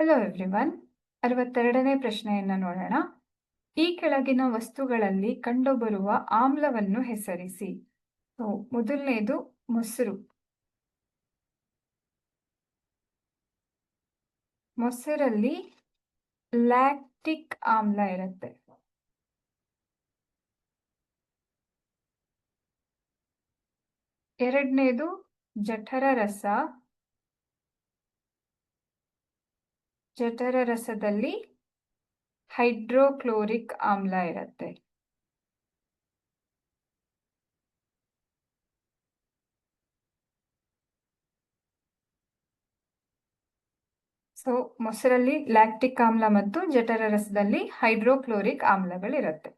Hello everyone ಅರವತ್ತೆರಡನೇ ಪ್ರಶ್ನೆಯನ್ನು ನೋಡೋಣ. ಈ ಕೆಳಗಿನ ವಸ್ತುಗಳಲ್ಲಿ ಕಂಡುಬರುವ ಆಮ್ಲವನ್ನು ಹೆಸರಿಸಿ. ಮೊದಲನೇದು ಮೊಸರು. ಮೊಸರಲ್ಲಿ ಲ್ಯಾಕ್ಟಿಕ್ ಆಮ್ಲ ಇರುತ್ತೆ. ಎರಡನೇದು ಜಠರ ರಸ. ಜಠರ ರಸದಲ್ಲಿ ಹೈಡ್ರೋಕ್ಲೋರಿಕ್ ಆಮ್ಲ ಇರುತ್ತೆ. ಸೊ ಮೊಸರಲ್ಲಿ ಲ್ಯಾಕ್ಟಿಕ್ ಆಮ್ಲ ಮತ್ತು ಜಠರ ರಸದಲ್ಲಿ ಹೈಡ್ರೋಕ್ಲೋರಿಕ್ ಆಮ್ಲಗಳಿರುತ್ತೆ.